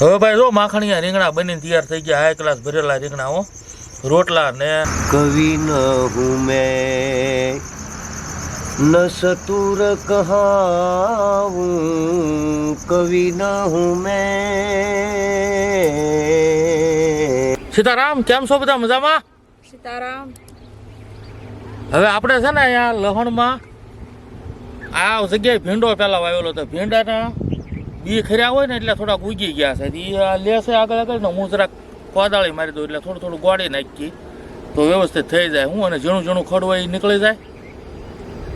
હવે ભાઈ જો માખણીયા રીંગણા બની તૈયાર થઈ ગયા હાઈ ક્લાસ ભરેલા રીંગણા રોટલા ને કવિ ન હુમે ન સતુર કવિ ન હુમે સીતારામ કેમ છો બધા મજામાં? સીતારામ. હવે આપણે છે ને અહીંયા લહણમાં આ જગ્યાએ ભીંડો પહેલા વાવેલો હતો. ભીંડાના બી ખર્યા હોય ને એટલે થોડાક ઉગી ગયા છે. એ લેશે આગળ આગળ ને હું જરાક કોદાળી મારી દઉં એટલે થોડું થોડું ગોળી નાખી. તો વ્યવસ્થિત થઈ જાય. હું અને ઝીણું ઝીણું એ નીકળી જાય.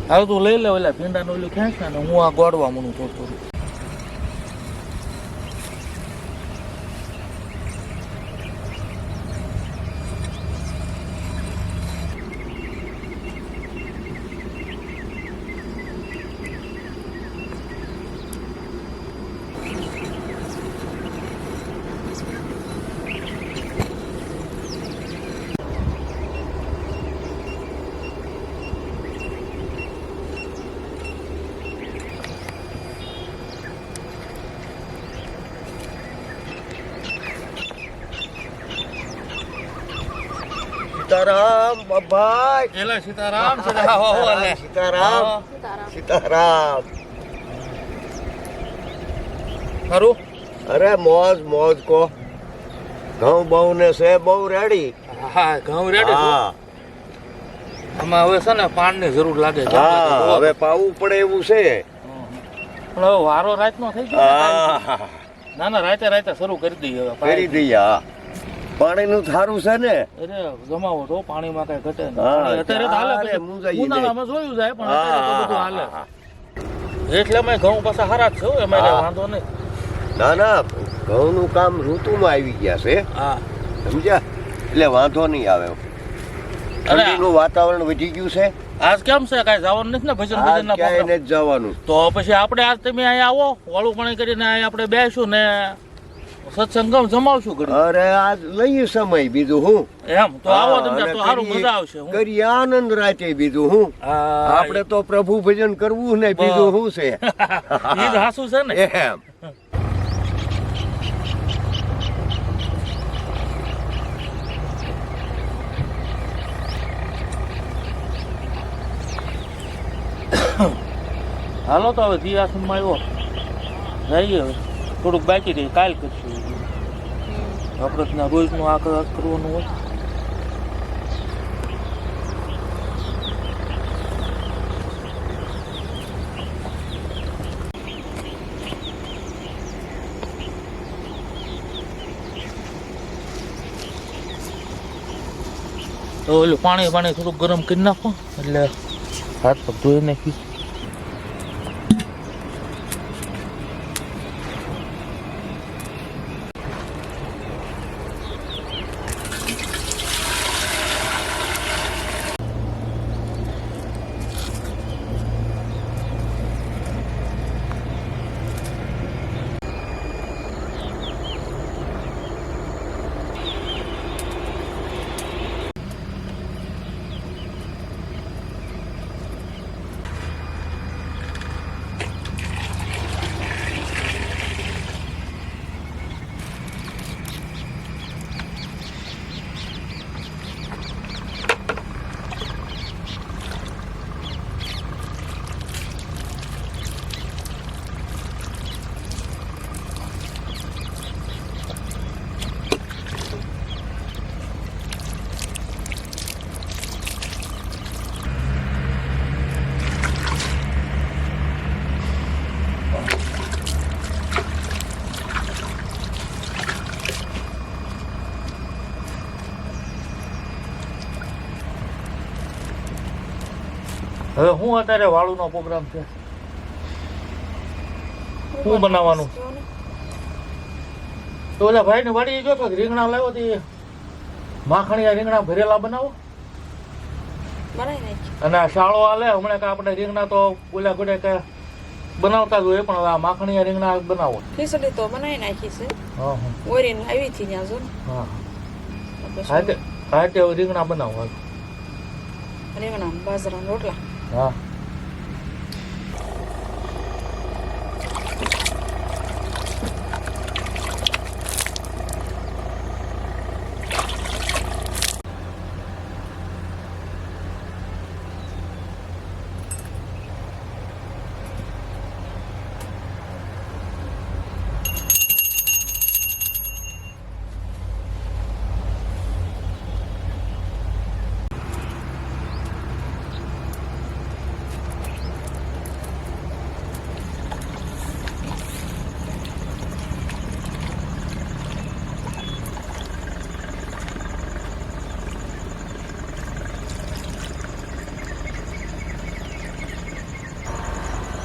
હાલ તું લઈ લે ઓલા ભીંડાનું ઓલું ખેંચ ને હું આ ગોળવા મનું થોડું થોડું. સીતારામ એલા સીતારામ સીતારામ સીતારામ સીતારામ. સીતારામ. ખરું અરે મોજ મોજ કો. ઘઉં બહુ ને છે બહુ રેડી હા ઘઉં રેડી હા. આમાં હવે છે ને પાણની જરૂર લાગે છે હા હવે પાવું પડે એવું છે. પણ હવે વારો રાતનો થઈ ગયો ને. હા. ના ના રાતે રાતે શરૂ કરી દઈએ હવે કરી દઈએ હા. પાણીનું થારું છે ને? અરે જમાવો તો પાણીમાં કઈ ઘટે અત્યારે હાલે જાય. ઉનાળામાં જોયું જાય પણ બધું હાલે. એટલે અમે ઘઉં પાછા હારા જ છું એમાં વાંધો નહીં. ના ના ઘઉંનું કામ ઋતુમાં આવી ગયા છે. હા. સમજ્યા? એટલે વાંધો નહીં આવે. ઠંડીનું વાતાવરણ વધી ગયું છે. આજ કેમ છે? કાંઈ જવાનું નથી ને ભજન ભજન ના જવાનું. તો પછી આપણે આજ તમે અહીંયા આવો વાળું પાણી કરીને અહીંયા આપણે બેસું ને સત્સંગમ જમાવશું ઘડી અરે આ લઈએ સમય બીજું હું. એમ તો આવો તમે તો સારું મજા આવશે હું. કરી આનંદ રાતે બીજું હું. આપણે તો પ્રભુ ભજન કરવું ને બીજું હું છે. એ હાસુ છે ને? એમ. હાલો તો હવે દિયાસનમાં આવ્યો જઈએ હવે. થોડુંક બાકી રહી કાલ કરશું. ત્યાં રોજનું આ કરવાનું હોય. તો ઓલું પાણી પાણી થોડુંક ગરમ કરી નાખો, એટલે હાથ પગ ધોઈ નાખી હવે હું અત્યારે વાળુનો પ્રોગ્રામ છે? શું બનાવવાનું? તો ઓલા ભાઈ ને વાડી જો તો રીંગણા લાવ્યો તે માખણીયા રીંગણા ભરેલા બનાવો. અને આ શાળો આલે હમણાં કે આપણે રીંગણા તો ઓલા ઘડે કે બનાવતા જ હોય પણ હવે આ માખણીયા રીંગણા બનાવો. ખીચડી તો બનાવી નાખી છે. હા હા. ઓરીને આવી થી ત્યાં જો. હા હા. હા તે રીંગણા બનાવો રીંગણા બાજરાના રોટલા. હા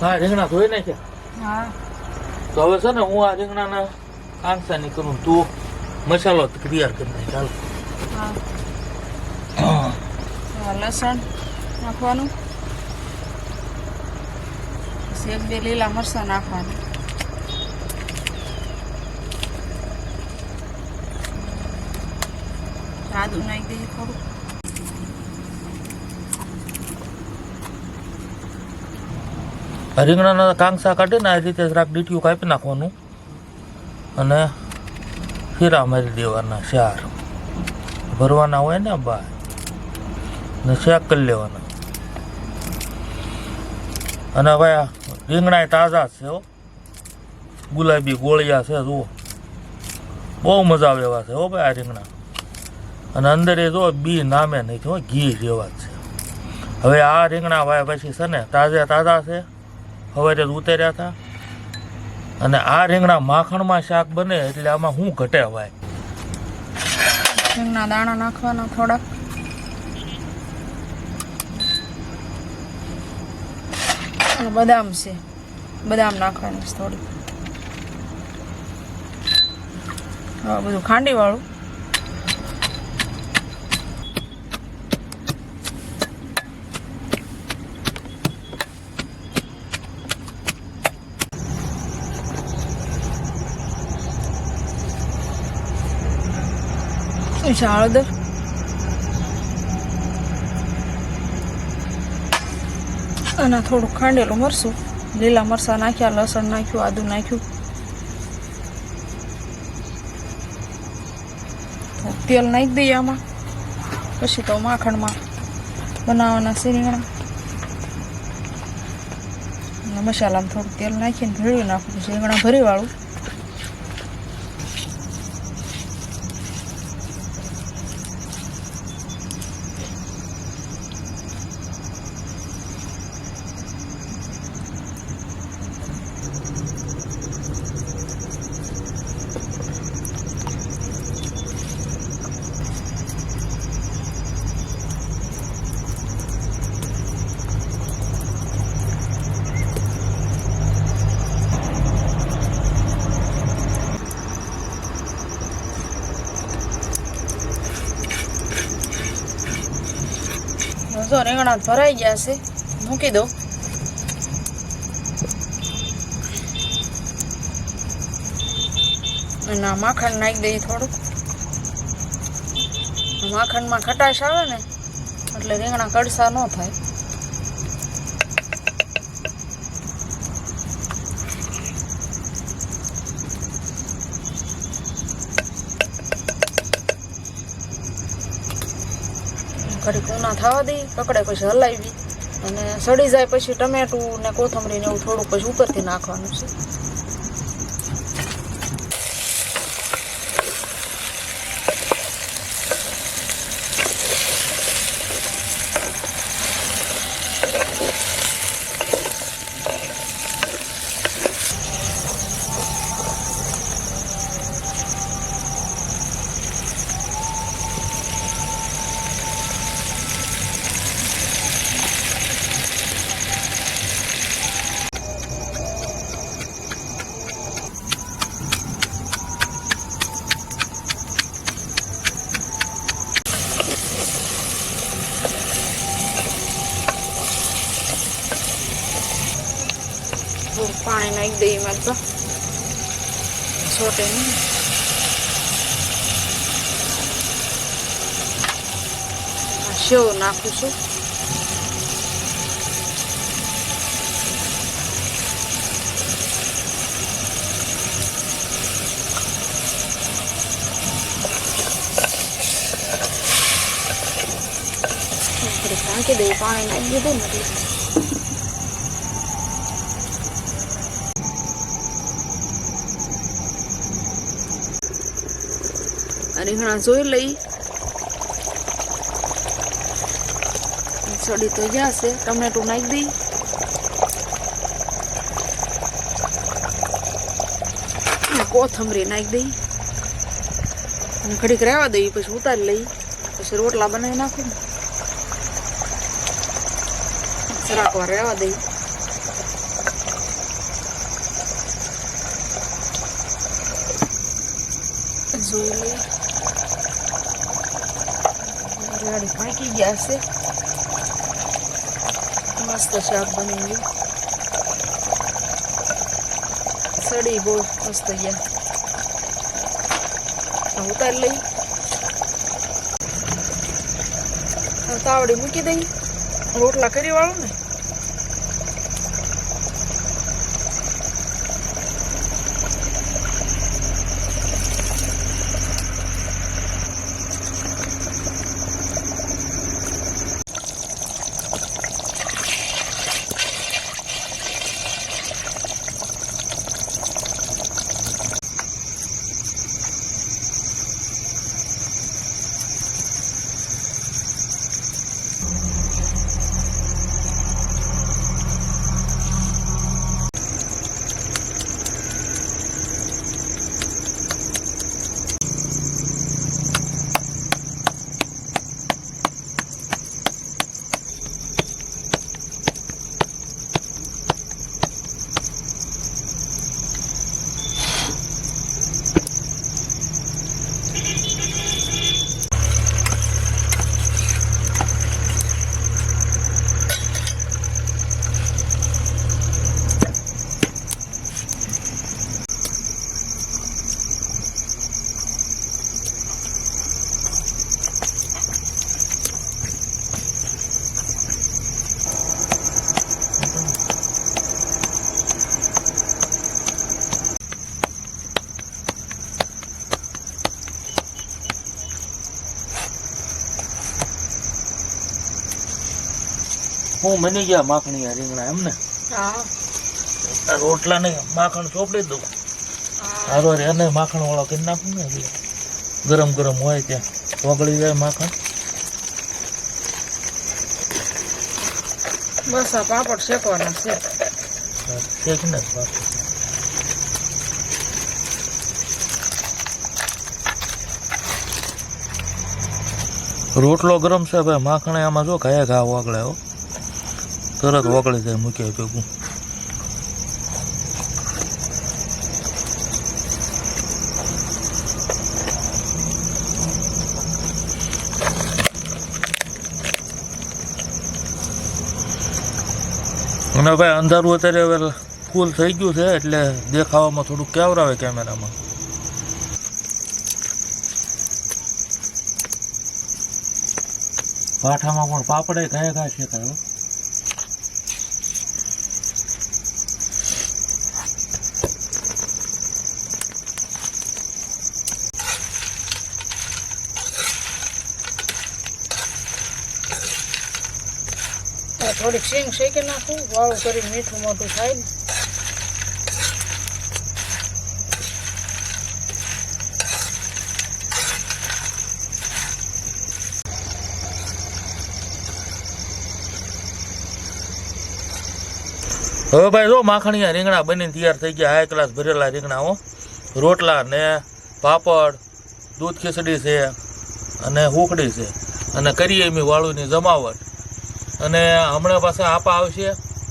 હા રીંગણા ધોઈ નાખ્યા. હા. તો હવે છે ને હું આ રીંગણાના કાંસાની કરું તું મસાલો તૈયાર કરી નાખ ચાલો હા. આ લસણ નાખવાનું. એક બે લીલા મરચાં નાખવાનું. આદુ નાખી દઈએ થોડું રીંગણાના કાંસા કાઢીને આ રીતે જરાક ડીટીયું કાપી નાખવાનું. અને ખીરા મારી દેવાના ચાર. ભરવાના હોય ને બા ને શેક કરી લેવાના. અને ભાઈ રીંગણા તાજા છે, હો. ગુલાબી ગોળિયા છે, જુઓ. બહુ મજા આવે એવા છે, હો ભાઈ આ રીંગણા. અને અંદર એ જો બી નામે નહીં, હો, ઘી જેવા જ છે. હવે આ રીંગણા ભાઈ પછી છે ને, તાજા તાજા છે. સવારે જ ઉતર્યા હતા. અને આ રીંગણા માખણમાં શાક બને એટલે આમાં શું ઘટે હવાય રીંગણા દાણા નાખવાના થોડાક. અને બદામ છે. બદામ નાખવાનું છે હવે બધું ખાંડી હળદર અને થોડું ખાંડેલું મરસું લીલા મરચાં નાખ્યા લસણ નાખ્યું આદુ નાખ્યું તેલ નાખી દઈએ આમાં પછી તો માખણમાં બનાવવાના છે રીંગણા અને મસાલામાં થોડું તેલ નાખીને ભેળવી નાખું પછી રીંગણા જો રીંગણા ભરાઈ ગયા છે. મૂકી દો અને માખણ નાખી દઈએ થોડુંક. માખણમાં ખટાશ આવે ને, એટલે રીંગણા કડસા ન થાય. કૂના થવા દઈ કકડે પછી હલાવી. અને સડી જાય પછી ટમેટું ને કોથમરી ને એવું થોડુંક પછી ઉપરથી નાખવાનું છે. પાણી નાખી દઈએ એમાં તો સોટે નહીં સેવ નાખું છું થોડીક ઢાંકી દઈએ પાણી નાખી દીધું ને અને ઘણા જોઈ લઈ. સડી તો જશે ટમેટું નાખી દઈ. કોથમરી નાખી દઈ. અને ઘડીક રહેવા દઈ પછી ઉતારી લઈ પછી રોટલા બનાવી નાખું જરાક વાર રહેવા દઈ જોઈ લઈ રેડી પાકી ગયા છે મસ્ત શાક બની ગયું સડી બહુ મસ્ત ગયા ઉતારી લઈ તાવડી મૂકી દઈ રોટલા કરી વાળું ને હું બની ગયા માખણી આ રીંગણા એમ ને? હા. રોટલા ને માખણ ચોપડી દઉં. હારો રે એને માખણ વાળો કરી નાખું ને ગરમ ગરમ હોય ત્યાં. ઓગળી જાય માખણ. બસ આ પાપડ શેકવાના છે. શેક ને. રોટલો ગરમ છે ભાઈ માખણે આમાં જો ઘાયા ઘા ઓગળે હો. તરત ઓગળી જાય મૂક્યા ભેગું. અને ભાઈ અંધારું અત્યારે હવે ફૂલ થઈ ગયું છે એટલે દેખાવામાં થોડુંક કેવરાવે કેમેરામાં. પાઠામાં પણ પાપડે કયા કયા શેકાય થોડીક શીંગ શેકી નાખું, વાળું કરીને મીઠું મોટું થાય. હવે ભાઈ જો માખણીયા રીંગણા બનીને તૈયાર થઈ ગયા હાઈ ક્લાસ ભરેલા રીંગણાઓ રોટલા ને પાપડ, દૂધ ખીચડી છે અને હુકડી છે. અને કરીએ એમ વાળુની જમાવટ. અને હમણાં પાસે આપા આવશે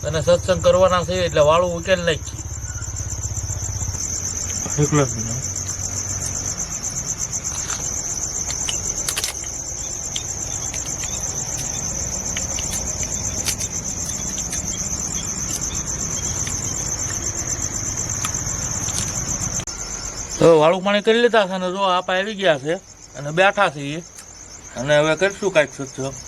અને સત્સંગ કરવાના છે એટલે વાળું ઉકેલ નાખી. તો વાળું પાણી કરી લીધા છે અને જો આપા આવી ગયા છે અને બેઠા છીએ. અને હવે કરીશું કાંઈક સત્સંગ.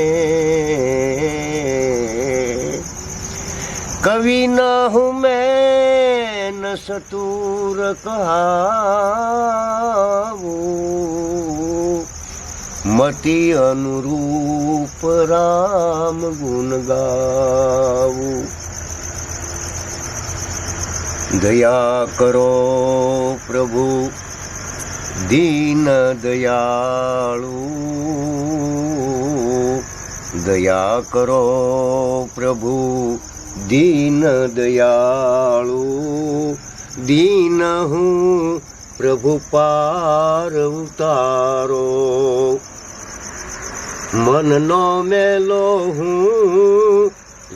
કવિ ના હું મેં સતુર કહાવું. મતિ અનુરૂપ રામ ગુણ ગાવું. દયા કરો પ્રભુ, દીન દયાળુ. દયા કરો પ્રભુ દીન દયાળુ, દીન હું પ્રભુ પાર ઉતારો. મનનો મેલો હું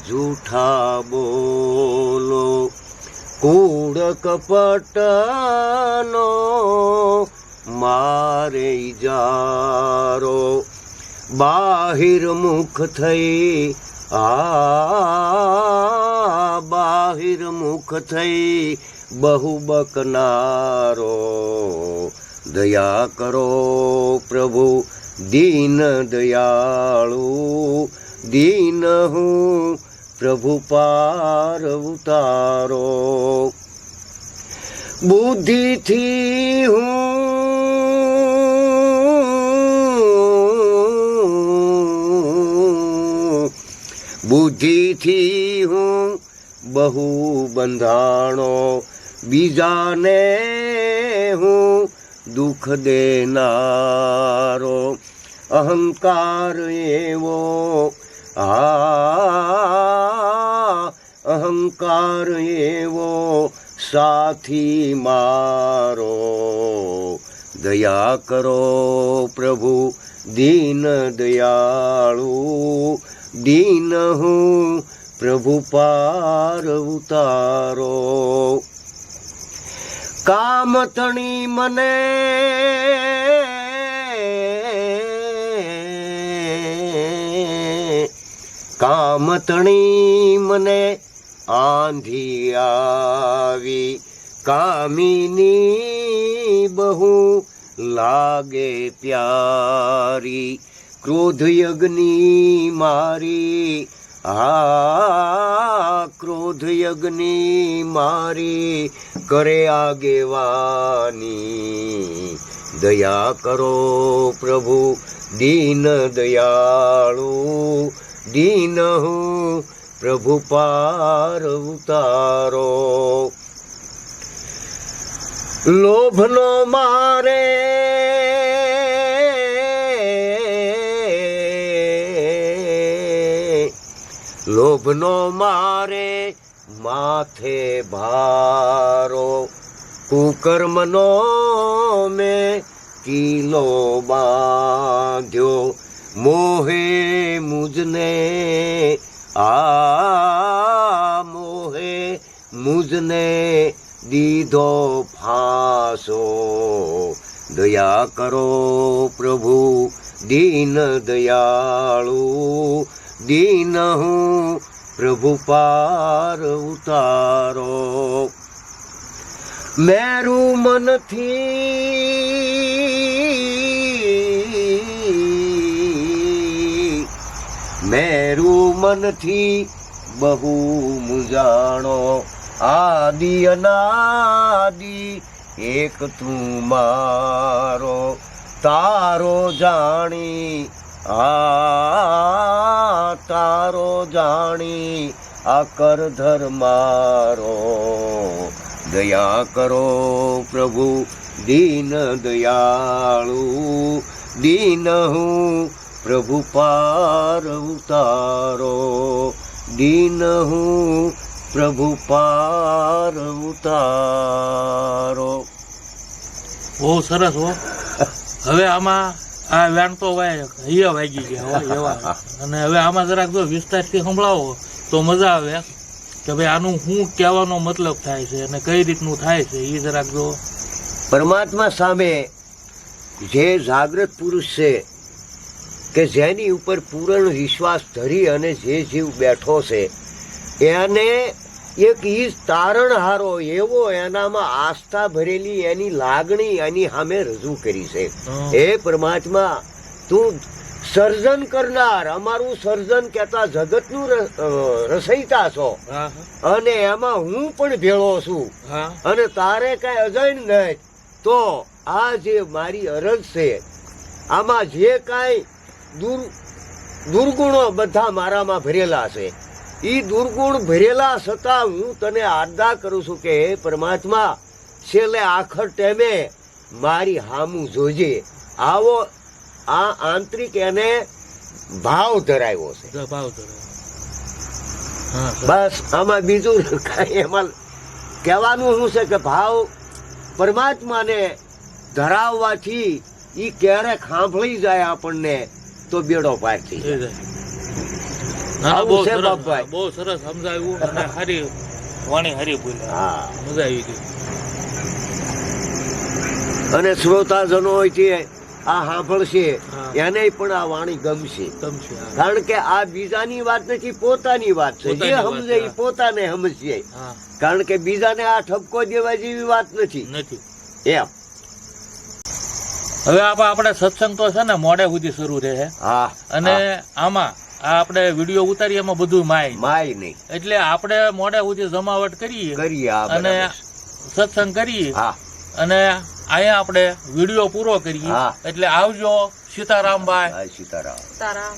જૂઠા બોલો. કૂડ કપટનો મારે જારો. બાહિર મુખ થઈ આ બાહિર મુખ થઈ બહુ બકનારો. દયા કરો પ્રભુ, દીન દયાળુ. દીન હું પ્રભુ પાર ઉતારો. બુદ્ધિથી હું બુદ્ધિથી હું બહુ બંધાણો. બીજાને હું દુઃખ દેનારો. અહંકાર એવો. આ અહંકાર એવો. સાથી મારો. દયા કરો પ્રભુ, દીન દયાળુ. દીન હું પ્રભુ પાર ઉતારો. કામતણી મને કામતણી મને આંધી આવી. કામિની બહુ લાગે પ્યારી. ક્રોધ યજ્ઞી મારી આ ક્રોધ યજ્ઞી મારી કરે આગેવાની. દયા કરો પ્રભુ, દીન દયાળુ. દીન હું પ્રભુ પાર ઉતારો. લોભનો મારે લોભનો મારે માથે ભારો. કુકર્મનો મેં કિલો બાંધ્યો. મોહે મુજને આ મોહે મુજને દીધો ફાસો. દયા કરો પ્રભુ, દીન દયાળુ. દીન હું પ્રભુ પાર ઉતારો. મેરું મનથી મેરું મનથી બહુ મુજાણો. આદિ અનાદિ એક તું મારો. તારો જાણી આ તારો જાણી આ કરધર મારો. દયા કરો પ્રભુ, દીન દયાળુ. દીન હું પ્રભુ પાર ઉતારો. દીન હું પ્રભુ પાર ઉતારો. બહુ સરસ હો. હવે આમાં આ વેણ તો વાય હૈયા વાગી ગયા હો એવા. અને હવે આમાં જરાક જો વિસ્તારથી સંભળાવો, તો મજા આવે. કે ભાઈ આનું શું કહેવાનો મતલબ થાય છે અને કઈ રીતનું થાય છે એ જરાક જો. પરમાત્મા સામે જે જાગૃત પુરુષ છે, કે જેની ઉપર પૂર્ણ વિશ્વાસ ધરી અને જે જીવ બેઠો છે, એને એક ઈ તારણહારો એવો એનામાં આસ્થા ભરેલી એની લાગણી એની સામે રજૂ કરી છે. હે. પરમાત્મા તું સર્જન કરનાર અમારું સર્જન કહેતા જગતનું રસયતા છો. અને એમાં હું પણ ભેળો છું. અને તારે કઈ અજાણ નહીં. તો આ જે મારી અરજ છે આમાં જે કાંઈ દુર દુર્ગુણો બધા મારામાં ભરેલા છે. એ દુર્ગુણ ભરેલા છતાં હું તને આરદા કરું છું કે હે પરમાત્મા છેલ્લે આખર ટાઈમે મારી હામું જોજે. આવો આ આંતરિક એને ભાવ ધરાવ્યો છે. ભાવ ધરે હા બસ આમાં બીજું કાંઈ એમાં કહેવાનું શું છે કે ભાવ પરમાત્માને ધરાવવાથી એ ક્યારેક સાંભળી જાય આપણને તો બેડો પાર થઈ જાય. બહુ સરસ બહુ સરસ સમજાવ્યું અને હારી વાણી હારી બોલ્યા. મજા આવી ગઈ. અને શ્રોતાજનો હોય આ સાંભળશે એને પણ આ વાણી ગમશે. કારણ કે આ બીજાની વાત નથી પોતાની વાત છે. જે સમજે એ પોતાને સમજે કારણ કે બીજાને આ ઠપકો દેવા જેવી વાત નથી. નથી. એમ. હવે આપ- આપણે સત્સંગ તો છે ને મોડે સુધી શરૂ રહે હા. અને આમાં આપણે વીડિયો ઉતારીએ એમાં બધું માય. માય નહીં. એટલે આપણે મોડે સુધી જમાવટ કરીએ કરીએ અને સત્સંગ કરીએ અને અહીંયા આપણે વીડિયો પૂરો કરીએ. એટલે આવજો સીતારામભાઈ સીતારામ. તારા